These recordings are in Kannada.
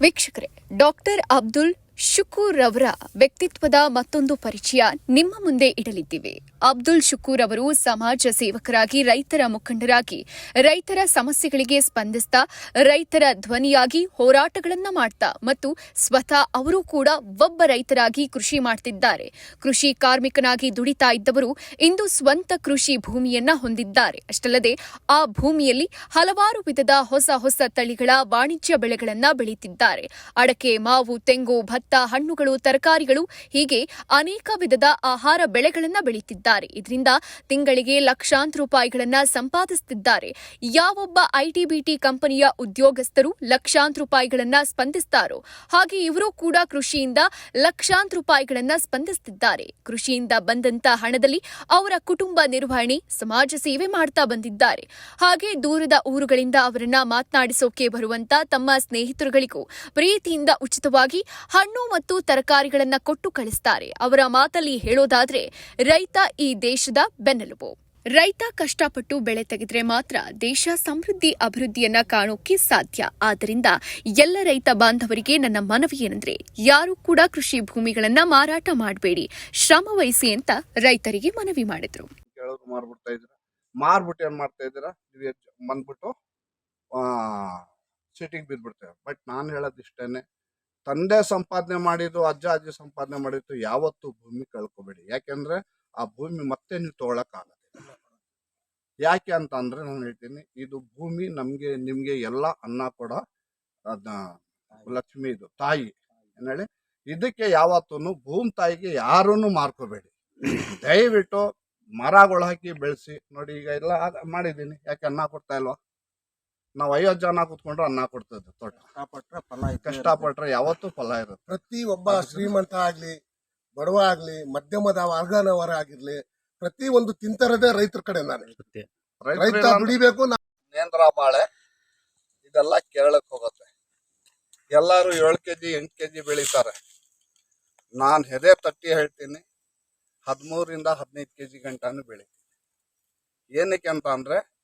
ವೀಕ್ಷಕರೇ ಡಾಕ್ಟರ್ ಅಬ್ದುಲ್ ಶುಕೂರ್ ಅವರ ವ್ಯಕ್ತಿತ್ವದ ಮತ್ತೊಂದು ಪರಿಚಯ ನಿಮ್ಮ ಮುಂದೆ ಇಡಲಿದ್ದೀವಿ. ಅಬ್ದುಲ್ ಶುಕೂರ್ ಅವರು ಸಮಾಜ ಸೇವಕರಾಗಿ, ರೈತರ ಮುಖಂಡರಾಗಿ, ರೈತರ ಸಮಸ್ಯೆಗಳಿಗೆ ಸ್ಪಂದಿಸ್ತಾ, ರೈತರ ಧ್ವನಿಯಾಗಿ ಹೋರಾಟಗಳನ್ನು ಮಾಡ್ತಾ ಮತ್ತು ಸ್ವತಃ ಅವರು ಕೂಡ ಒಬ್ಬ ರೈತರಾಗಿ ಕೃಷಿ ಮಾಡ್ತಿದ್ದಾರೆ. ಕೃಷಿ ಕಾರ್ಮಿಕನಾಗಿ ದುಡಿತಾ ಇದ್ದವರು ಇಂದು ಸ್ವಂತ ಕೃಷಿ ಭೂಮಿಯನ್ನ ಹೊಂದಿದ್ದಾರೆ. ಅಷ್ಟಲ್ಲದೆ ಆ ಭೂಮಿಯಲ್ಲಿ ಹಲವಾರು ವಿಧದ ಹೊಸ ಹೊಸ ತಳಿಗಳ ವಾಣಿಜ್ಯ ಬೆಳೆಗಳನ್ನು ಬೆಳೀತಿದ್ದಾರೆ. ಅಡಕೆ, ಮಾವು, ತೆಂಗು, ಭತ್ತ ಹಣ್ಣುಗಳು, ತರಕಾರಿಗಳು ಹೀಗೆ ಅನೇಕ ವಿಧದ ಆಹಾರ ಬೆಳೆಗಳನ್ನ ಬೆಳೀತಿದ್ದಾರೆ ಇದರಿಂದ ತಿಂಗಳಿಗೆ ಲಕ್ಷಾಂತರ ರೂಪಾಯಿಗಳನ್ನ ಸಂಪಾದಿಸುತ್ತಿದ್ದಾರೆ. ಯಾವೊಬ್ಬ ಐಟಿಬಿಟಿ ಕಂಪನಿಯ ಉದ್ಯೋಗಸ್ಥರು ಲಕ್ಷಾಂತರ ರೂಪಾಯಿಗಳನ್ನ ಸ್ಪಂದಿಸ್ತಾರೋ, ಹಾಗೆ ಇವರು ಕೂಡ ಕೃಷಿಯಿಂದ ಲಕ್ಷಾಂತರ ರೂಪಾಯಿಗಳನ್ನ ಸ್ಪಂದಿಸುತ್ತಿದ್ದಾರೆ ಕೃಷಿಯಿಂದ ಬಂದಂತ ಹಣದಲ್ಲಿ ಅವರ ಕುಟುಂಬ ನಿರ್ವಹಣೆ, ಸಮಾಜ ಸೇವೆ ಮಾಡ್ತಾ ಬಂದಿದ್ದಾರೆ. ಹಾಗೆ ದೂರದ ಊರುಗಳಿಂದ ಅವರನ್ನ ಮಾತನಾಡಿಸೋಕೆ ಬರುವಂತ ತಮ್ಮ ಸ್ನೇಹಿತರುಗಳಿಗೂ ಪ್ರೀತಿಯಿಂದ ಉಚಿತವಾಗಿ ಹಣ್ಣು ಮತ್ತು ತರಕಾರಿಗಳನ್ನ ಕೊಟ್ಟು ಕಳಿಸ್ತಾರೆ. ಅವರ ಮಾತಲ್ಲಿ ಹೇಳೋದಾದ್ರೆ, ರೈತ ಈ ದೇಶದ ಬೆನ್ನೆಲುಬು. ರೈತ ಕಷ್ಟಪಟ್ಟು ಬೆಳೆ ತೆಗೆದ್ರೆ ಮಾತ್ರ ದೇಶ ಸಮೃದ್ಧಿ ಅಭಿವೃದ್ಧಿಯನ್ನ ಕಾಣೋಕೆ ಸಾಧ್ಯ. ಆದ್ದರಿಂದ ಎಲ್ಲ ರೈತ ಬಾಂಧವರಿಗೆ ನನ್ನ ಮನವಿ ಏನಂದ್ರೆ, ಯಾರು ಕೂಡ ಕೃಷಿ ಭೂಮಿಗಳನ್ನ ಮಾರಾಟ ಮಾಡಬೇಡಿ. ಶ್ರಮ ವಹಿಸಿ ಅಂತ ರೈತರಿಗೆ ಮನವಿ ಮಾಡಿದ್ರು. ಮಾರ್ಬಿಡ್ತಾ ಮಾರ್ಬಿಟ್ಟು ಏನ್ ಮಾಡ್ತಾ ಇದ್ದೀರಾ? ಬಂದ್ಬಿಟ್ಟು ಸಿಟಿಗೆ ಬಿದ್ಬಿಡ್ತೇವೆ ಬಟ್ ನಾನು ಹೇಳೋದು ಇಷ್ಟೇನೆ ತಂದೆ ಸಂಪಾದನೆ ಮಾಡಿದ್ದು ಅಜ್ಜ ಅಜ್ಜಿ ಸಂಪಾದನೆ ಮಾಡಿದ್ದು ಯಾವತ್ತೂ ಭೂಮಿ ಕಳ್ಕೊಬೇಡಿ. ಯಾಕೆಂದ್ರೆ ಆ ಭೂಮಿ ಮತ್ತೆ ನೀವು ತಗೊಳಕ್ಕಾಗಲ್ಲ. ಯಾಕೆ ಅಂತ ಅಂದ್ರೆ ನಾನು ಹೇಳ್ತೀನಿ ಇದು ಭೂಮಿ ನಮ್ಗೆ ನಿಮ್ಗೆ ಎಲ್ಲ ಅನ್ನ ಕೊಡ ಅದ್ನ ಲಕ್ಷ್ಮಿ ಇದು ತಾಯಿ. ಏನೇಳಿ ಹೇಳಿ? ಇದಕ್ಕೆ ಯಾವತ್ತೂ ಭೂಮಿ ತಾಯಿಗೆ ಯಾರನ್ನು ಮಾರ್ಕೋಬೇಡಿ. ದಯವಿಟ್ಟು ಮರಗಳು ಹಾಕಿ ಬೆಳೆಸಿ. ನೋಡಿ ಈಗ ಎಲ್ಲ ಮಾಡಿದ್ದೀನಿ. ಯಾಕೆ ಅನ್ನ ಕೊಡ್ತಾ ಇಲ್ವಾ? ನಾವು ಐವತ್ತು ಜನ ಕೂತ್ಕೊಂಡ್ರೆ ಅನ್ನ ಕೊಡ್ತದೆ ತೋಟ. ಕಷ್ಟಪಟ್ರೆ ಫಲ ಇದ್ದೇ. ಕಷ್ಟಪಟ್ರೆ ಯಾವತ್ತೂ ಫಲ ಇರುತ್ತೆ. ಪ್ರತಿ ಒಬ್ಬ ಶ್ರೀಮಂತ ಆಗ್ಲಿ ಬಡವ ಆಗ್ಲಿ ಮಧ್ಯಮದ ವರ್ಗನವರ ಆಗಿರ್ಲಿ ಪ್ರತಿ ಒಂದು ತಿಂತರದೇ ರೈತರ ಕಡೆ ನಾನು. ರೈತ ರೈತರು ದುಡಿಬೇಕು ನಾ- ನೇಂದ್ರ ಬಾಳೆ ಇದೆಲ್ಲ ಕೇರಳಕ್ಕೆ ಹೋಗುತ್ತೆ. ಎಲ್ಲರೂ ಏಳು ಕೆಜಿ ಎಂಟು ಕೆಜಿ ಬೆಳೀತಾರೆ. ನಾನು ಹೆದೆ ತಟ್ಟಿ ಹೇಳ್ತೀನಿ ಹದಿಮೂರಿಂದ ಹದಿನೈದು ಕೆಜಿ ಗಂಟಾನು ಬೆಳಿತೀನಿ. ಏನಕ್ಕೆ ಅಂತ ಅಂದ್ರೆ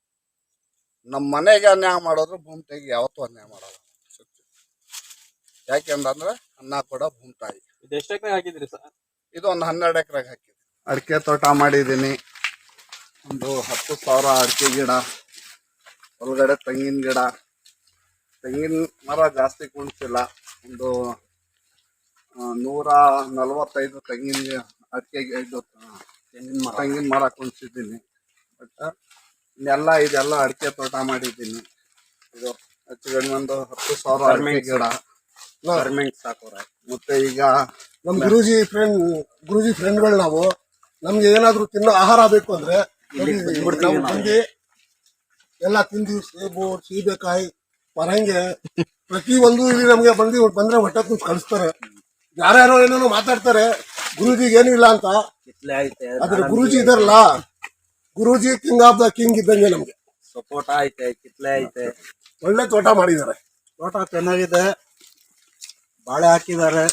ನಮ್ಮ ಮನೆಗೆ ಅನ್ಯಾಯ ಮಾಡೋದ್ರು ಭೂಮಿ ತಾಯಿಗೆ ಯಾವತ್ತೂ ಅನ್ಯಾಯ ಮಾಡಲ್ಲ. ಯಾಕೆ ಅಂತಂದ್ರೆ ಅನ್ನ ಕೂಡ ಭೂಮಿ ತಾಯಿ ಇದು ಎಷ್ಟು ಎಕರೆ ಹಾಕಿದ್ರಿ ಸರ್? ಇದು ಒಂದು ಹನ್ನೆರಡು ಎಕರೆಗೆ ಹಾಕಿದೆ ಅಡಿಕೆ ತೋಟ ಮಾಡಿದ್ದೀನಿ. ಒಂದು ಹತ್ತು ಸಾವಿರ ಅಡಿಕೆ ಗಿಡ ಒಳಗಡೆ ತೆಂಗಿನ ಗಿಡ. ತೆಂಗಿನ ಮರ ಜಾಸ್ತಿ ಕುಣಿಸಿಲ್ಲ. ಒಂದು ನೂರ ನಲವತ್ತೈದು ತೆಂಗಿನ ಅಡಿಕೆ ಇದು ತೆಂಗಿನ ಮರ. ತೆಂಗಿನ ಮರ. ಕುಣಿಸಿದ್ದೀನಿ. ಬಟ್ ಇನ್ನೆಲ್ಲ ಇದೆಲ್ಲ ಅಡಿಕೆ ತೋಟ ಮಾಡಿದ್ದೀನಿ. ಇದು ಹೆಚ್ಚು ಗಂಡ ಒಂದು ಹತ್ತು ಸಾವಿರ ಅಡಿಕೆ ಗಿಡ. ಗರ್ಮೆಂಟ್ ಸಾಕೋರೆ ಮತ್ತೆ ಈಗ ನಮ್ ಗುರುಜಿ ಫ್ರೆಂಡ್ ಗುರುಜಿ ಫ್ರೆಂಡ್ಗಳು ನಾವು ನಮ್ಗೆ ಏನಾದ್ರು ತಿನ್ನೋ ಆಹಾರ ಬೇಕು ಅಂದ್ರೆ ಬಂದು ಎಲ್ಲ ತಿಂದು ಸೇಬು ಸೀಬೆಕಾಯಿ ಪರಂಗೆ ಪ್ರತಿ ಒಂದು ಇಲ್ಲಿ ನಮಗೆ ಬಂದು ಬಂದ್ರೆ ಹೊಟ್ಟೆ ತುಂಬ ಕಳಿಸ್ತಾರೆ. ಯಾರ್ಯಾರೋ ಏನೇನೋ ಮಾತಾಡ್ತಾರೆ ಗುರುಜಿಗೆ ಏನೂ ಇಲ್ಲ ಅಂತ. ಆದ್ರೆ ಗುರುಜಿ ಇದಾರಲ್ಲ. ಗುರುಜಿ ಕಿಂಗ್ ಆಫ್ ದ ಕಿಂಗ್ ಇದ್ದಂಗೆ ನಮ್ಗೆ. ಸಪೋಟ ಐತೆ ಕಿತ್ಲೆ ಐತೆ ಒಳ್ಳೆ ತೋಟ ಮಾಡಿದ್ದಾರೆ. ತೋಟ ಚೆನ್ನಾಗಿದೆ. ಬಾಳೆ ಹಾಕಿದ್ದಾರೆ.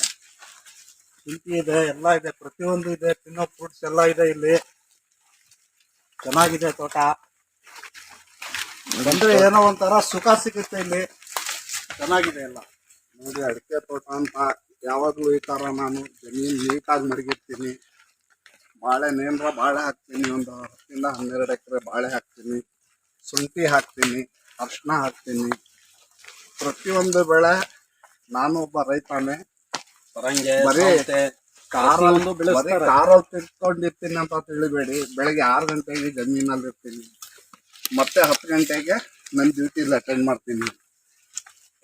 ಚಿಂತಿ ಇದೆ ಎಲ್ಲ ಇದೆ. ಪ್ರತಿಯೊಂದು ಇದೆ. ತಿನ್ನೋ ಫ್ರೂಟ್ಸ್ ಎಲ್ಲ ಇದೆ ಇಲ್ಲಿ. ಚೆನ್ನಾಗಿದೆ ತೋಟ. ಬಂದ್ರೆ ಏನೋ ಒಂಥರ ಸುಖ ಸಿಗುತ್ತೆ ಇಲ್ಲಿ. ಚೆನ್ನಾಗಿದೆ ಎಲ್ಲ. ನೋಡಿ ಅಡಿಕೆ ತೋಟ ಅಂತ ಯಾವಾಗಲೂ ಈ ಥರ ನಾನು ಜಮೀನು ನೀಟಾಗಿ ಮಡಗಿರ್ತೀನಿ. ಬಾಳೆ ನೇಂದ್ರ ಬಾಳೆ ಹಾಕ್ತೀನಿ ಒಂದು ಹತ್ತರಿಂದ ಹನ್ನೆರಡು ಎಕರೆ ಬಾಳೆ ಹಾಕ್ತೀನಿ ಶುಂಠಿ ಹಾಕ್ತೀನಿ ಅರ್ಶಿನ ಹಾಕ್ತೀನಿ. ಪ್ರತಿಯೊಂದು ಬೆಳೆ ನಾನು ಒಬ್ಬ ರೈತಾನೆ. ಪರಂಗೆ ಬರೀ ಕಾರಲ್ಲೂ ಬರೀ ಬೆಳೆಸ್ತಾರೆ. ಕಾರಲ್ಲಿ ತಿರ್ಕೊಂಡಿರ್ತೀನಿ ಅಂತ ತಿಳಿಬೇಡಿ. ಬೆಳಗ್ಗೆ ಆರು ಗಂಟೆಗೆ ಜಮೀನಲ್ಲಿ ಇರ್ತೀನಿ ಮತ್ತೆ ಹತ್ತು ಗಂಟೆಗೆ ನನ್ನ ಡ್ಯೂಟಿಲಿ ಅಟೆಂಡ್ ಮಾಡ್ತೀನಿ.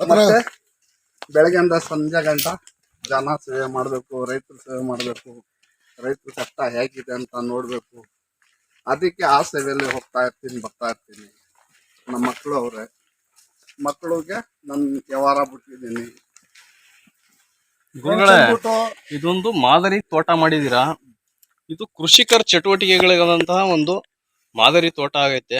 ಮತ್ತೆ ಬೆಳಗ್ಗೆಯಿಂದ ಸಂಜೆ ಗಂಟ ಜನ ಸೇವೆ ಮಾಡಬೇಕು ರೈತರು ಸೇವೆ ಮಾಡಬೇಕು. ರೈತರ ಕಷ್ಟ ಹೇಗಿದೆ ಅಂತ ನೋಡಬೇಕು. ಅದಕ್ಕೆ ಆ ಸೇವೆಯಲ್ಲಿ ಹೋಗ್ತಾ ಇರ್ತೀನಿ ಬರ್ತಾ ಇರ್ತೀನಿ. ನಮ್ಮ ಮಕ್ಕಳು ಅವರೇ. ಮಕ್ಕಳಿಗೆ ನನ್ನ ವ್ಯವಹಾರ ಬಿಟ್ಟಿದ್ದೀನಿ. ಇದೊಂದು ಮಾದರಿ ತೋಟ ಮಾಡಿದೀರಾ ಇದು ಕೃಷಿಕರ ಚಟುವಟಿಕೆಗಳಿಗಾದಂತಹ ಒಂದು ಮಾದರಿ ತೋಟ ಆಗೈತೆ.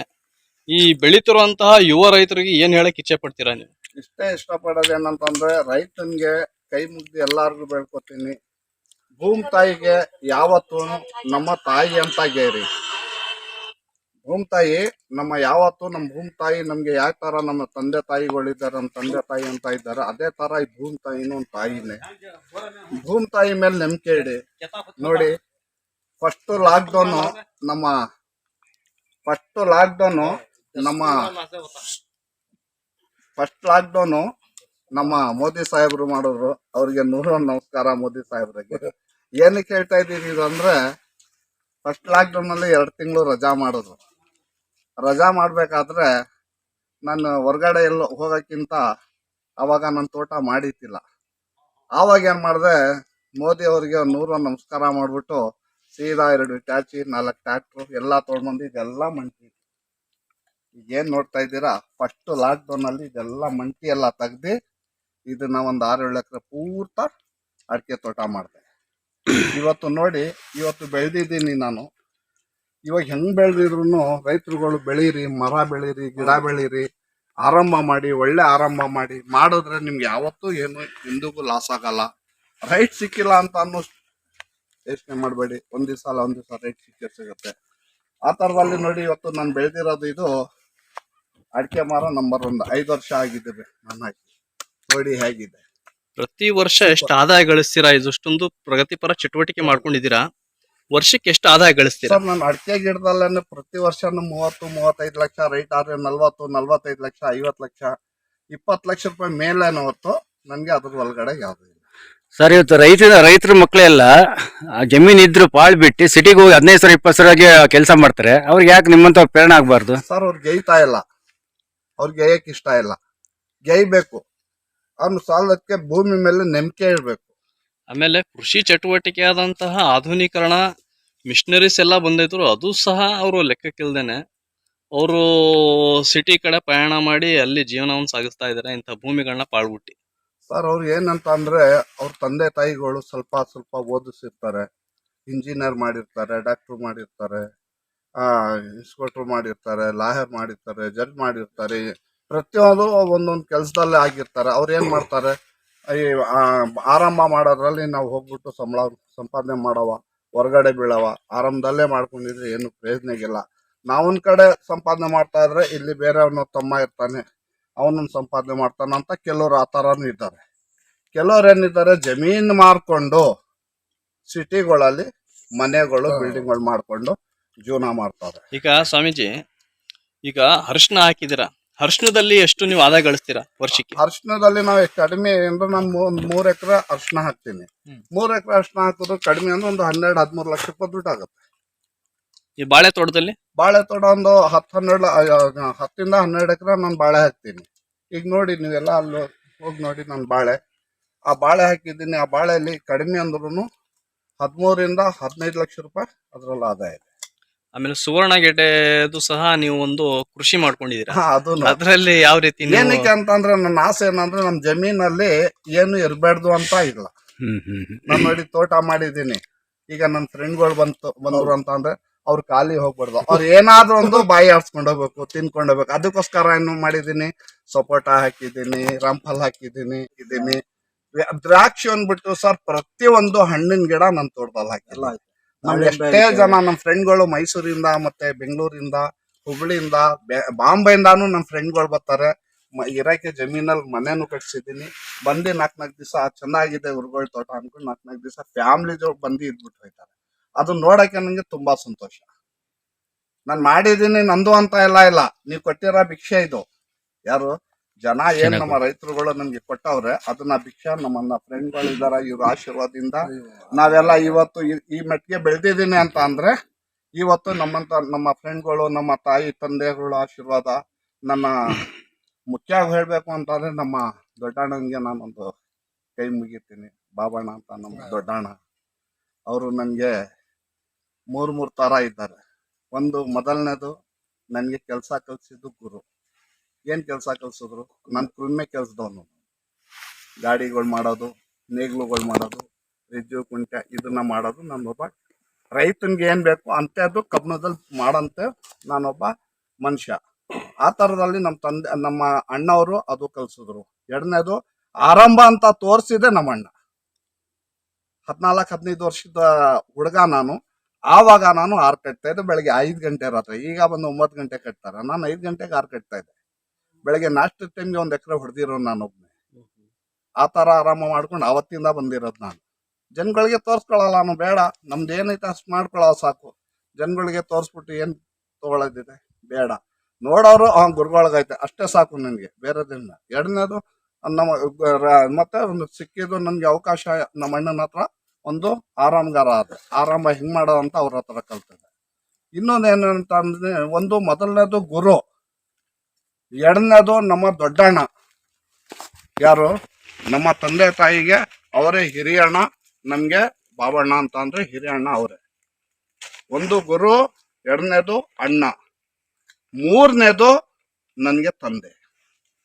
ಈ ಬೆಳೀತಿರುವಂತಹ ಯುವ ರೈತರಿಗೆ ಏನ್ ಹೇಳಕ್ ಇಚ್ಛೆ ಪಡ್ತೀರಾ ನೀವು? ಇಷ್ಟೇ ಇಷ್ಟಪಡೋದು ಏನಂತಂದ್ರೆ ರೈತನ್ಗೆ ಕೈ ಮುಗ್ದು ಎಲ್ಲಾರ್ಗು ಬೆಳ್ಕೊತೀನಿ ಭೂಮಿ ತಾಯಿಗೆ ಯಾವತ್ತೂ ನಮ್ಮ ತಾಯಿ ಅಂತ ಗೇರಿ ಭೂಮಿ ತಾಯಿ, ನಮ್ಮ ಯಾವತ್ತು ನಮ್ಮ ಭೂಮಿ ತಾಯಿ ನಮ್ಗೆ ಯಾವ ತರ ನಮ್ಮ ತಂದೆ ತಾಯಿಗಳಿದ್ದಾರೆ, ನಮ್ಮ ತಂದೆ ತಾಯಿ ಅಂತ ಇದ್ದಾರೆ, ಅದೇ ತರ ಈ ಭೂಮಿ ತಾಯಿನೂ ಒಂದು ತಾಯಿನೇ. ಭೂಮಿ ತಾಯಿ ಮೇಲೆ ನಂಬಿಕೆ ಇಡಿ. ನೋಡಿ ಫಸ್ಟ್ ಲಾಕ್ಡೌನ್ ನಮ್ಮ ಫಸ್ಟ್ ಲಾಕ್ಡೌನ್ ನಮ್ಮ ಫಸ್ಟ್ ಲಾಕ್ಡೌನು ನಮ್ಮ ಮೋದಿ ಸಾಹೇಬ್ರು ಮಾಡಿದ್ರು. ಅವ್ರಿಗೆ ನೂರ ನಮಸ್ಕಾರ ಮೋದಿ ಸಾಹೇಬ್ರಿಗೆ. ಏನಕ್ಕೆ ಹೇಳ್ತಾ ಇದ್ದೀನಿ ಇದು ಅಂದ್ರೆ ಫಸ್ಟ್ ಲಾಕ್ಡೌನ್ ಅಲ್ಲಿ ಎರಡು ತಿಂಗಳು ರಜಾ ಮಾಡಿದ್ರು ರಜಾ ಮಾಡಬೇಕಾದ್ರೆ ನಾನು ಹೊರಗಡೆ ಎಲ್ಲ ಹೋಗೋಕ್ಕಿಂತ ಆವಾಗ ನನ್ನ ತೋಟ ಮಾಡಿತ್ತಿಲ್ಲ ಆವಾಗ ಏನು ಮಾಡಿದೆ, ಮೋದಿ ಅವರಿಗೆ ನೂರ ನಮಸ್ಕಾರ ಮಾಡಿಬಿಟ್ಟು ಸೀದಾ ಎರಡು ಟ್ಯಾಚಿ, ನಾಲ್ಕು ಟ್ಯಾಕ್ಟ್ರು ಎಲ್ಲ ತೊಗೊಂಡ್ಬಂದು ಇದೆಲ್ಲ ಮಂಟಿ ಈಗ ಏನು ನೋಡ್ತಾ ಇದ್ದೀರಾ ಫಸ್ಟ್ ಲಾಕ್ಡೌನ್ ಅಲ್ಲಿ ಇದೆಲ್ಲ ಮಂಟಿ ಎಲ್ಲ ತೆಗ್ದು ಇದನ್ನ ಒಂದು ಆರು ಏಳು ಎಕರೆ ಪೂರ್ತ ಅಡಿಕೆ ತೋಟ ಮಾಡಿದೆ. ಇವತ್ತು ನೋಡಿ ಇವತ್ತು ಬೆಳೆದಿದ್ದೀನಿ ನಾನು. ಇವಾಗ ಹೆಂಗೆ ಬೆಳೆದಿದ್ರು ರೈತರುಗಳು ಬೆಳೀರಿ ಮರ ಬೆಳೀರಿ ಗಿಡ ಬೆಳೀರಿ ಆರಂಭ ಮಾಡಿ ಒಳ್ಳೆ ಆರಂಭ ಮಾಡಿ ಮಾಡಿದ್ರೆ ನಿಮ್ಗೆ ಯಾವತ್ತೂ ಏನು ಎಂದಿಗೂ ಲಾಸ್ ಆಗಲ್ಲ. ರೈಟ್ ಸಿಕ್ಕಿಲ್ಲ ಅಂತ ಅನ್ನೋ ಯೋಚನೆ ಮಾಡಬೇಡಿ. ಒಂದ್ ದಿವಸ ಅಲ್ಲ ಒಂದ್ ದಿವಸ ರೈಟ್ ಸಿಕ್ಕೇ ಸಿಗುತ್ತೆ. ಆ ಥರದಲ್ಲಿ ನೋಡಿ ಇವತ್ತು ನಾನು ಬೆಳೆದಿರೋದು ಇದು ಅಡಿಕೆ ಮರ ನಂಬರ್ ಒಂದು. ಐದು ವರ್ಷ ಆಗಿದ್ದೀವಿ. ನನ್ನ ಹಾಕಿ ನೋಡಿ ಹೇಗಿದೆ. ಪ್ರತಿ ವರ್ಷ ಎಷ್ಟು ಆದಾಯ ಗಳಿಸ್ತೀರಾ? ಇದಷ್ಟೊಂದು ಪ್ರಗತಿಪರ ಚಟುವಟಿಕೆ ಮಾಡ್ಕೊಂಡಿದ್ದೀರಾ? ವರ್ಷಕ್ಕೆ ಎಷ್ಟು ಆದಾಯ ಗಳಿಸ್ತೀರಾ? ಸರ್ ನಾನು ಅಡಿಕೆ ಗಿಡದಲ್ಲೇ ಪ್ರತಿ ವರ್ಷ ಮೂವತ್ತು ಮೂವತ್ತೈದು ಲಕ್ಷ ರೈಟ್ ಆದ್ರೆ ನಲ್ವತ್ತು ನಲ್ವತ್ತೈದು ಲಕ್ಷ ಐವತ್ತು ಲಕ್ಷ ಇಪ್ಪತ್ತು ಲಕ್ಷ ರೂಪಾಯಿ ಮೇಲೆ ಹೊತ್ತು ನನಗೆ ಅದ್ರ ಒಳಗಡೆ ಯಾವ್ದು ಇಲ್ಲ. ಸರ್ ಇವತ್ತು ರೈತರ ರೈತರ ಮಕ್ಕಳೆಲ್ಲ ಜಮೀನ್ ಇದ್ರು ಪಾಳ್ ಬಿಟ್ಟು ಸಿಟಿಗೆ ಹೋಗಿ ಹದಿನೈದು ಸಾವಿರ ಇಪ್ಪತ್ತು ಸಾವಿರಗೆ ಕೆಲಸ ಮಾಡ್ತಾರೆ. ಅವ್ರಿಗೆ ಯಾಕೆ ನಿಮ್ಮಂತ ಪ್ರೇರಣೆ ಆಗ್ಬಾರ್ದು? ಸರ್ ಅವ್ರು ಗೇಯ್ತಾ ಇಲ್ಲ. ಅವ್ರಿಗೆ ಗೇಯಕ್ಕೆ ಇಷ್ಟ ಇಲ್ಲ. ಗೇಯ್ಬೇಕು. ಅವ್ನು ಸಾಲಕ್ಕೆ ಭೂಮಿ ಮೇಲೆ ನಂಬಿಕೆ ಇರಬೇಕು. ಆಮೇಲೆ ಕೃಷಿ ಚಟುವಟಿಕೆ ಆದಂತಹ ಆಧುನೀಕರಣ ಮಿಷನರೀಸ್ ಎಲ್ಲ ಬಂದಿದ್ರು ಅದು ಸಹ ಅವರು ಲೆಕ್ಕಕ್ಕಿಲ್ದೇನೆ. ಅವರು ಸಿಟಿ ಕಡೆ ಪ್ರಯಾಣ ಮಾಡಿ ಅಲ್ಲಿ ಜೀವನವನ್ನು ಸಾಗಿಸ್ತಾ ಇದ್ದಾರೆ ಇಂಥ ಭೂಮಿಗಳನ್ನ ಪಾಳ್ಬಿಟ್ಟು. ಸರ್ ಅವ್ರು ಏನಂತ ಅಂದ್ರೆ ಅವ್ರ ತಂದೆ ತಾಯಿಗಳು ಸ್ವಲ್ಪ ಸ್ವಲ್ಪ ಓದಿಸಿರ್ತಾರೆ. ಇಂಜಿನಿಯರ್ ಮಾಡಿರ್ತಾರೆ ಡಾಕ್ಟರ್ ಮಾಡಿರ್ತಾರೆ ಆ ಇನ್ಸ್ಪೆಕ್ಟರ್ ಮಾಡಿರ್ತಾರೆ ಲಾಯರ್ ಮಾಡಿರ್ತಾರೆ ಜಡ್ಜ್ ಮಾಡಿರ್ತಾರೆ ಪ್ರತಿಯೊಂದು ಒಂದೊಂದು ಕೆಲಸದಲ್ಲೇ ಆಗಿರ್ತಾರೆ. ಅವ್ರು ಏನು ಮಾಡ್ತಾರೆ? ಈ ಆರಂಭ ಮಾಡೋದ್ರಲ್ಲಿ ನಾವು ಹೋಗ್ಬಿಟ್ಟು ಸಂಬಳ ಸಂಪಾದನೆ ಮಾಡವ ಹೊರಗಡೆ ಬೀಳವ ಆರಂಭದಲ್ಲೇ ಮಾಡ್ಕೊಂಡಿದ್ರೆ ಏನು ಪ್ರಯೋಜನಗಿಲ್ಲ. ನಾವೊಂದ್ ಕಡೆ ಸಂಪಾದನೆ ಮಾಡ್ತಾ ಇದ್ರೆ ಇಲ್ಲಿ ಬೇರೆ ಅವನ ತಮ್ಮ ಇರ್ತಾನೆ ಅವನನ್ನ ಸಂಪಾದನೆ ಮಾಡ್ತಾನೆ ಅಂತ ಕೆಲವರು ಆ ಥರನೂ ಇದ್ದಾರೆ. ಕೆಲವ್ರು ಏನಿದ್ದಾರೆ? ಜಮೀನು ಮಾರ್ಕೊಂಡು ಸಿಟಿಗಳಲ್ಲಿ ಮನೆಗಳು ಬಿಲ್ಡಿಂಗ್ಗಳು ಮಾಡ್ಕೊಂಡು ಜೀವನ ಮಾಡ್ತಾರೆ. ಈಗ ಸ್ವಾಮೀಜಿ ಈಗ ಅರಿಶಿನ ಹಾಕಿದ್ದೀರಾ? ಅರಿಶಿನದಲ್ಲಿ ಎಷ್ಟು ನೀವು ಆದಾಯ ಗಳಿಸ್ತೀರಾ ವರ್ಷಕ್ಕೆ? ಅರ್ಶಿಣದಲ್ಲಿ ನಾವು ಕಡಿಮೆ ಅಂದ್ರೆ ನಾನು ಒಂದು ಮೂರ್ ಎಕರೆ ಅರ್ಶನ ಹಾಕ್ತೀನಿ. ಮೂರ್ ಎಕರೆ ಅರ್ಶನ ಹಾಕಿದ್ರು ಕಡಿಮೆ ಅಂದ್ರೆ ಒಂದು ಹನ್ನೆರಡು ಹದಿಮೂರು ಲಕ್ಷ ರೂಪಾಯಿ ದುಡ್ಡು ಆಗುತ್ತೆ. ಈ ಬಾಳೆ ತೋಟದಲ್ಲಿ ಬಾಳೆ ತೋಟ ಒಂದು ಹತ್ತು ಹನ್ನೆರಡು ಹತ್ತಿಂದ ಹನ್ನೆರಡು ಎಕರೆ ನಾನು ಬಾಳೆ ಹಾಕ್ತೀನಿ. ಈಗ ನೋಡಿ ನೀವೆಲ್ಲ ಅಲ್ಲಿ ಹೋಗಿ ನೋಡಿ ನಾನು ಬಾಳೆ. ಆ ಬಾಳೆ ಹಾಕಿದ್ದೀನಿ. ಆ ಬಾಳೆಯಲ್ಲಿ ಕಡಿಮೆ ಅಂದ್ರೂ ಹದಿಮೂರಿಂದ ಹದಿನೈದು ಲಕ್ಷ ರೂಪಾಯಿ ಅದರಲ್ಲಿ ಆದಾಯ ಇದೆ. ಆಮೇಲೆ ಸುವರ್ಣಗೆಡ್ಡೆದು ಸಹ ನೀವು ಒಂದು ಕೃಷಿ ಮಾಡ್ಕೊಂಡಿದ್ದೀರಾ? ಹಾ, ಅದೂನು. ಅದರಲ್ಲಿ ಯಾವ ರೀತಿ ನೀವು- ಏನಕ್ಕೆ ಅಂತಂದ್ರೆ ನನ್ನ ಆಸೆ ಏನಂದ್ರೆ ನಮ್ಮ ಜಮೀನಲ್ಲಿ ಏನು ಇರಬಾರ್ದು ಅಂತ ಇಲ್ಲ. ಹ್ಮ್ ಹ್ಮ್ ಹ್ಮ್. ನಾನು ನೋಡಿ ತೋಟ ಮಾಡಿದ್ದೀನಿ. ಈಗ ನನ್ನ ಫ್ರೆಂಡ್ಗಳು ಬಂತು ಬಂದ್ರು ಅಂತ ಅಂದ್ರೆ ಅವ್ರು ಖಾಲಿ ಹೋಗ್ಬಾರ್ದು. ಅವ್ರು ಏನಾದ್ರು ಒಂದು ಬಾಯಿ ಆಡ್ಸ್ಕೊಂಡು ಹೋಗ್ಬೇಕು ತಿನ್ಕೊಂಡು ಹೋಗ್ಬೇಕು. ಅದಕ್ಕೋಸ್ಕರ ಏನು ಮಾಡಿದ್ದೀನಿ. ಸಪೋಟ ಹಾಕಿದ್ದೀನಿ ರಾಂಫಲ್ ಹಾಕಿದ್ದೀನಿ ಇದ್ದೀನಿ. ದ್ರಾಕ್ಷಿ ಅಂದ್ಬಿಟ್ಟು ಸರ್ ಒಂದು ಹಣ್ಣಿನ ಗಿಡ ನನ್ನ ತೋಟದಲ್ಲಿ ಹಾಕಿಲ್ಲ. ನಮ್ಗೆ ಎಷ್ಟೇ ಜನ ನಮ್ಮ ಫ್ರೆಂಡ್ಗಳು ಮೈಸೂರಿಂದ ಮತ್ತೆ ಬೆಂಗಳೂರಿಂದ ಹುಬ್ಳಿಯಿಂದ ಬಾಂಬೆಯಿಂದಾನು ನಮ್ಮ ಫ್ರೆಂಡ್ಗಳು ಬರ್ತಾರೆ. ಇರಕ್ಕೆ ಜಮೀನಲ್ಲಿ ಮನೆನು ಕಟ್ಸಿದ್ದೀನಿ. ಬಂದು ನಾಲ್ಕು ನಾಲ್ಕು ದಿವಸ ಚೆನ್ನಾಗಿದೆ ಉರ್ಗೋಳ್ ತೋಟ ಅನ್ಕೊಂಡು ನಾಲ್ಕು ನಾಲ್ಕು ದಿವಸ ಫ್ಯಾಮಿಲಿ ಜೊತೆ ಬಂದು ಇದ್ಬಿಟ್ಟು ಹೋಯ್ತಾರೆ. ಅದು ನೋಡಕ್ಕೆ ನನಗೆ ತುಂಬಾ ಸಂತೋಷ. ನಾನು ಮಾಡಿದ್ದೀನಿ ನಂದು ಅಂತ ಎಲ್ಲ ಇಲ್ಲ. ನೀವು ಕೊಟ್ಟಿರೋ ಭಿಕ್ಷೆ ಇದು. ಯಾರು? ಜನ ಏನ್ ನಮ್ಮ ರೈತರುಗಳು ನಮ್ಗೆ ಕೊಟ್ಟವ್ರೆ ಅದನ್ನ ಭಿಕ್ಷೆ ನಮ್ಮನ್ನ ಫ್ರೆಂಡ್ಗಳು ಇದಾರ ಇವ್ರ ಆಶೀರ್ವಾದದಿಂದ. ನಾವೆಲ್ಲ ಇವತ್ತು ಈ- ಈ ಮಟ್ಟಿಗೆ ಬೆಳೆದಿದ್ದೀನಿ ಅಂತ ಅಂದ್ರೆ ಇವತ್ತು ನಮ್ಮಂತ ನಮ್ಮ ಫ್ರೆಂಡ್ಗಳು ನಮ್ಮ ತಾಯಿ ತಂದೆಗಳು ಆಶೀರ್ವಾದ ನನ್ನ ಮುಖ್ಯವಾಗಿ ಹೇಳ್ಬೇಕು ಅಂತಂದ್ರೆ ನಮ್ಮ ದೊಡ್ಡಣ್ಣನಿಗೆ ನಾನೊಂದು ಕೈ ಮುಗಿತೀನಿ. ಬಾಬಣ್ಣ ಅಂತ ನಮ್ಮ ದೊಡ್ಡಣ್ಣ. ಅವರು ನನಗೆ ಮೂರು ಮೂರು ಥರ ಇದ್ದಾರೆ. ಒಂದು ಮೊದಲನೇದು ನನಗೆ ಕೆಲಸ ಕಲಿಸಿದ್ದು ಗುರು. ಏನು ಕೆಲಸ ಕಲ್ಸಿದ್ರು? ನನ್ನ ಕುಲ್ಮೆ ಕೆಲಸದವನು. ಗಾಡಿಗಳು ಮಾಡೋದು, ನೇಗ್ಲುಗಳು ಮಾಡೋದು, ರಿಜ್ಜು, ಕುಂಟೆ ಇದನ್ನ ಮಾಡೋದು ನಾನೊಬ್ಬ ರೈತನಿಗೆ ಏನು ಬೇಕು ಅಂಥದ್ದು ಕಬ್ಬಣದಲ್ಲಿ ಮಾಡಂತೆ ನಾನೊಬ್ಬ ಮನುಷ್ಯ. ಆ ಥರದಲ್ಲಿ ನಮ್ಮ ತಂದೆ, ನಮ್ಮ ಅಣ್ಣವರು ಅದು ಕಲಿಸಿದ್ರು. ಎರಡನೇದು ಆರಂಭ ಅಂತ ತೋರಿಸಿದೆ ನಮ್ಮ ಅಣ್ಣ ಹದಿನಾಲ್ಕು, ಹದಿನೈದು ವರ್ಷದ ಹುಡುಗ ನಾನು. ಆವಾಗ ನಾನು ಆರು ಕಟ್ತಾ ಇದ್ದೆ, ಬೆಳಗ್ಗೆ ಐದು ಗಂಟೆ ರಾತ್ರಿ. ಈಗ ಬಂದು ಒಂಬತ್ತು ಗಂಟೆ ಕಟ್ತಾರೆ. ನಾನು ಐದು ಗಂಟೆಗೆ ಆರು ಕಟ್ತಾ ಇದ್ದೆ. ಬೆಳಗ್ಗೆ ನಾಷ್ಟ ಟೈಮ್ಗೆ ಒಂದು ಎಕರೆ ಹೊಡೆದಿರೋ ನಾನು ಒಬ್ಬನೇ ಆ ಥರ ಆರಾಮ ಮಾಡ್ಕೊಂಡು ಅವತ್ತಿಂದ ಬಂದಿರೋದು ನಾನು. ಜನಗಳಿಗೆ ತೋರಿಸ್ಕೊಳ್ಳಲ್ಲ ನಾನು, ಬೇಡ. ನಮ್ದು ಏನೈತೆ ಅಷ್ಟು ಮಾಡ್ಕೊಳ್ಳೋ ಸಾಕು. ಜನಗಳಿಗೆ ತೋರಿಸ್ಬಿಟ್ಟು ಏನು ತಗೊಳ್ಳೋದಿದೆ ಬೇಡ. ನೋಡೋರು ಆ ಗುರುಗಳಾಗೈತೆ. ಅಷ್ಟೇ ಸಾಕು ನನಗೆ. ಬೇರೆದ್ರಿಂದ ಎರಡನೇದು, ನಮ್ಮ ಮತ್ತೆ ಒಂದು ಸಿಕ್ಕಿದ್ದು ನನಗೆ ಅವಕಾಶ ನಮ್ಮ ಅಣ್ಣನ ಹತ್ರ ಒಂದು ಆರಾಮಗಾರ ಆದ. ಆರಾಮ ಹಿಂಗ್ ಮಾಡೋದಂತ ಅವ್ರ ಹತ್ರ ಕಲ್ತಿದೆ. ಇನ್ನೊಂದು ಏನಂತ ಅಂದ್ರೆ ಒಂದು ಮೊದಲನೇದು ಗುರು. ಎರಡನೇದು ನಮ್ಮ ದೊಡ್ಡಣ್ಣ. ಯಾರು? ನಮ್ಮ ತಂದೆ ತಾಯಿಗೆ, ಅವರೇ ಹಿರಿಯಣ್ಣ ನಮಗೆ ಬಾಬಣ್ಣ ಅಂತ ಅಂದ್ರೆ ಹಿರಿಯಣ್ಣ ಅವರೇ. ಒಂದು ಗುರು, ಎರಡನೇದು ಅಣ್ಣ. ಮೂರನೇದು ನನಗೆ ತಂದೆ.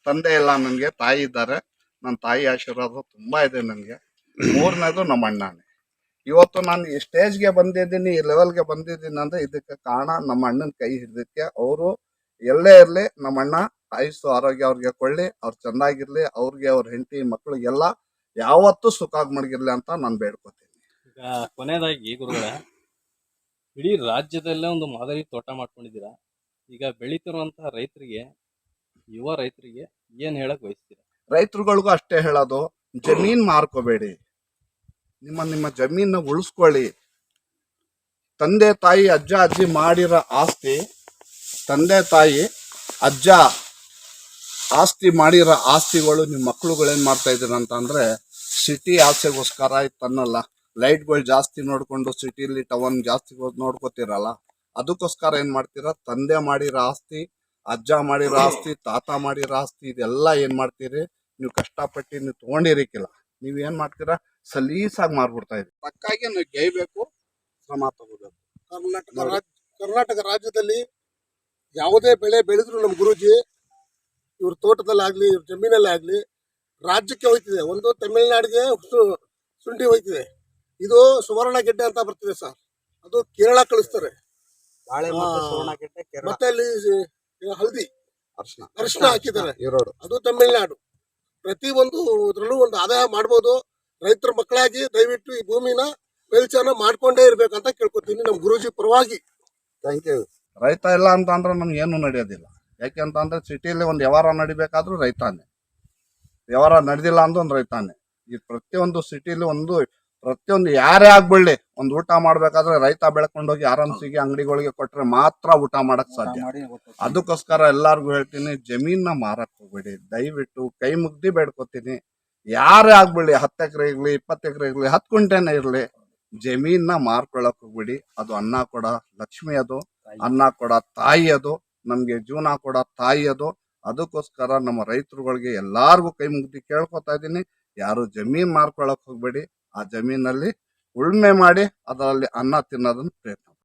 ತಂದೆ ಇಲ್ಲ ನನಗೆ ತಾಯಿ ಇದ್ದಾರೆ. ನನ್ನ ತಾಯಿ ಆಶೀರ್ವಾದ ತುಂಬಾ ಇದೆ ನನಗೆ. ಮೂರನೇದು ನಮ್ಮ ಅಣ್ಣನೇ. ಇವತ್ತು ನಾನು ಈ ಸ್ಟೇಜ್ಗೆ ಬಂದಿದ್ದೀನಿ, ಈ ಲೆವೆಲ್ಗೆ ಬಂದಿದ್ದೀನಿ ಅಂದರೆ ಇದಕ್ಕೆ ಕಾರಣ ನಮ್ಮ ಅಣ್ಣನ ಕೈ ಹಿಡಿದಕ್ಕೆ ಅವರು ಎಲ್ಲೇ ಇರಲಿ ನಮ್ಮ ಅಣ್ಣ ಆಯುಸ್ಸು ಆರೋಗ್ಯ ಅವ್ರಿಗೆ ಕೊಳ್ಳಿ ಅವ್ರು ಚೆನ್ನಾಗಿರ್ಲಿ ಅವ್ರಿಗೆ ಅವ್ರ ಹೆಂಡತಿ ಮಕ್ಳಿಗೆಲ್ಲ ಯಾವತ್ತೂ ಸುಖಾಗಿ ಮಡಗಿರ್ಲಿ ಅಂತ ನಾನು ಬೇಡ್ಕೊತೀನಿ. ಈಗ ಕೊನೆಯದಾಗಿ ಗುರುಗಳ ಇಡೀ ರಾಜ್ಯದಲ್ಲೇ ಒಂದು ಮಾದರಿ ತೋಟ ಮಾಡ್ಕೊಂಡಿದ್ದೀರಾ? ಈಗ ಬೆಳೀತಿರುವಂತಹ ರೈತರಿಗೆ ಯುವ ರೈತರಿಗೆ ಏನ್ ಹೇಳಕ್ ಬಯಸ್ತೀರಾ? ರೈತರುಗಳಿಗೂ ಅಷ್ಟೇ ಹೇಳೋದು ಜಮೀನ್ ಮಾರ್ಕೋಬೇಡಿ. ನಿಮ್ಮ ನಿಮ್ಮ ಜಮೀನ ಉಳಿಸ್ಕೊಳ್ಳಿ. ತಂದೆ ತಾಯಿ ಅಜ್ಜ ಅಜ್ಜಿ ಮಾಡಿರೋ ಆಸ್ತಿ ತಂದೆ ತಾಯಿ ಅಜ್ಜ ಆಸ್ತಿ ಮಾಡಿರೋ ಆಸ್ತಿಗಳು ನಿಮ್ಮ ಮಕ್ಕಳುಗಳೇನು ಮಾಡ್ತಾ ಇದ್ದೀರ ಅಂತ ಅಂದ್ರೆ ಸಿಟಿ ಆಸೆಗೋಸ್ಕರ ತನ್ನಲ್ಲ ಲೈಟ್ಗಳು ಜಾಸ್ತಿ ನೋಡಿಕೊಂಡು ಸಿಟಿಲಿ ಟವನ್ ಜಾಸ್ತಿ ನೋಡ್ಕೋತಿರಲ್ಲ ಅದಕ್ಕೋಸ್ಕರ ಏನು ಮಾಡ್ತೀರಾ? ತಂದೆ ಮಾಡಿರೋ ಆಸ್ತಿ ಅಜ್ಜ ಮಾಡಿರೋ ಆಸ್ತಿ ತಾತ ಮಾಡಿರೋ ಆಸ್ತಿ ಇದೆಲ್ಲ ಏನು ಮಾಡ್ತೀರಿ? ನೀವು ಕಷ್ಟಪಟ್ಟು ನೀವು ತೊಗೊಂಡಿರಿಕ್ಕಿಲ್ಲ. ನೀವು ಏನು ಮಾಡ್ತೀರಾ? ಸಲೀಸಾಗಿ ಮಾರ್ಬಿಡ್ತಾ ಇದ್ದೀರಿ ತಕ್ಕಾಗಿ ನೀವು ಗೇಯ್ಬೇಕು ಶ್ರಮ ತಗೋಬೇಕು. ಕರ್ನಾಟಕ ಕರ್ನಾಟಕ ರಾಜ್ಯದಲ್ಲಿ ಯಾವುದೇ ಬೆಳೆ ಬೆಳೆದ್ರು ನಮ್ಮ ಗುರುಜಿ ಇವ್ರ ತೋಟದಲ್ಲಾಗಲಿ ಇವ್ರ ಜಮೀನಲ್ಲಾಗಲಿ ರಾಜ್ಯಕ್ಕೆ ಹೋಯ್ತಿದೆ. ಒಂದು ತಮಿಳುನಾಡಿಗೆ ಶುಂಠಿ ಹೋಯ್ತಿದೆ. ಇದು ಸುವರ್ಣ ಗೆಡ್ಡೆ ಅಂತ ಬರ್ತಿದೆ ಸರ್. ಅದು ಕೇರಳ ಕಳಿಸ್ತಾರೆ. ಮತ್ತೆ ಅಲ್ಲಿ ಹಳದಿ. ಅರ್ಶನ ಹಾಕಿದ್ದಾರೆ. ಅದು ತಮಿಳುನಾಡು. ಪ್ರತಿ ಒಂದು ಇದ್ರಲ್ಲೂ ಒಂದು ಆದಾಯ ಮಾಡ್ಬೋದು. ರೈತರ ಮಕ್ಕಳಾಗಿ ದಯವಿಟ್ಟು ಈ ಭೂಮಿನ ಮೇಲ್ಚಾನ ಮಾಡ್ಕೊಂಡೇ ಇರ್ಬೇಕಂತ ಕೇಳ್ಕೊತೀನಿ ನಮ್ಮ ಗುರುಜಿ ಪರವಾಗಿ. ಥ್ಯಾಂಕ್ ಯು ರೈತ ಇಲ್ಲ ಅಂತ ಅಂದ್ರೆ ನಮ್ಗೆ ಏನು ನಡೆಯೋದಿಲ್ಲ. ಯಾಕೆ ಅಂತ ಅಂದ್ರೆ ಸಿಟಿಯಲ್ಲಿ ಒಂದು ವ್ಯವಹಾರ ನಡಿಬೇಕಾದ್ರೂ ರೈತಾನೆ. ವ್ಯವಹಾರ ನಡೆದಿಲ್ಲ ಅಂದ್ರೆ ಒಂದು ರೈತಾನೆ. ಈ ಪ್ರತಿಯೊಂದು ಸಿಟಿಲಿ ಒಂದು ಪ್ರತಿಯೊಂದು ಯಾರೇ ಆಗ್ಬಿಡ್ಲಿ ಒಂದು ಊಟ ಮಾಡ್ಬೇಕಾದ್ರೆ ರೈತ ಬೆಳ್ಕೊಂಡೋಗಿ ಆರಾಮ್ಸಿಗೆ ಅಂಗಡಿಗಳಿಗೆ ಕೊಟ್ರೆ ಮಾತ್ರ ಊಟ ಮಾಡಕ್ ಸಾಧ್ಯ. ಅದಕ್ಕೋಸ್ಕರ ಎಲ್ಲಾರ್ಗು ಹೇಳ್ತೀನಿ ಜಮೀನ ಮಾರಕ್ ಹೋಗ್ಬೇಡಿ. ದಯವಿಟ್ಟು ಕೈ ಮುಗ್ದಿ ಬೇಡ್ಕೊತೀನಿ. ಯಾರೇ ಆಗ್ಬಿಡ್ಲಿ ಹತ್ತು ಎಕರೆ ಇರ್ಲಿ ಇಪ್ಪತ್ತು ಎಕರೆ ಇರ್ಲಿ ಹತ್ತು ಕುಂಟೆನೇ ಇರ್ಲಿ ಜಮೀನ ಮಾರ್ಕೊಳಕ್ ಹೋಗ್ಬಿಡಿ. ಅದು ಅನ್ನ ಕೊಡ ಲಕ್ಷ್ಮಿ ಅದು. ಅನ್ನ ಕೊಡೋ ತಾಯಿ ಅದು, ನಮಗೆ ಜೀವನ ಕೊಡೋ ತಾಯಿ ಅದು. ಅದಕ್ಕೋಸ್ಕರ ನಮ್ಮ ರೈತರುಗಳಿಗೆ ಎಲ್ಲಾರ್ಗೂ ಕೈ ಮುಗಿದು ಕೇಳ್ಕೊತಾ ಇದ್ದೀನಿ. ಯಾರು ಜಮೀನ್ ಮಾರ್ಕೊಳಕ್ ಹೋಗ್ಬೇಡಿ. ಆ ಜಮೀನಲ್ಲಿ ಉಳ್ಮೆ ಮಾಡಿ ಅದರಲ್ಲಿ ಅನ್ನ ತಿನ್ನೋದನ್ನ ಪ್ರಯತ್ನ ಮಾಡಿ.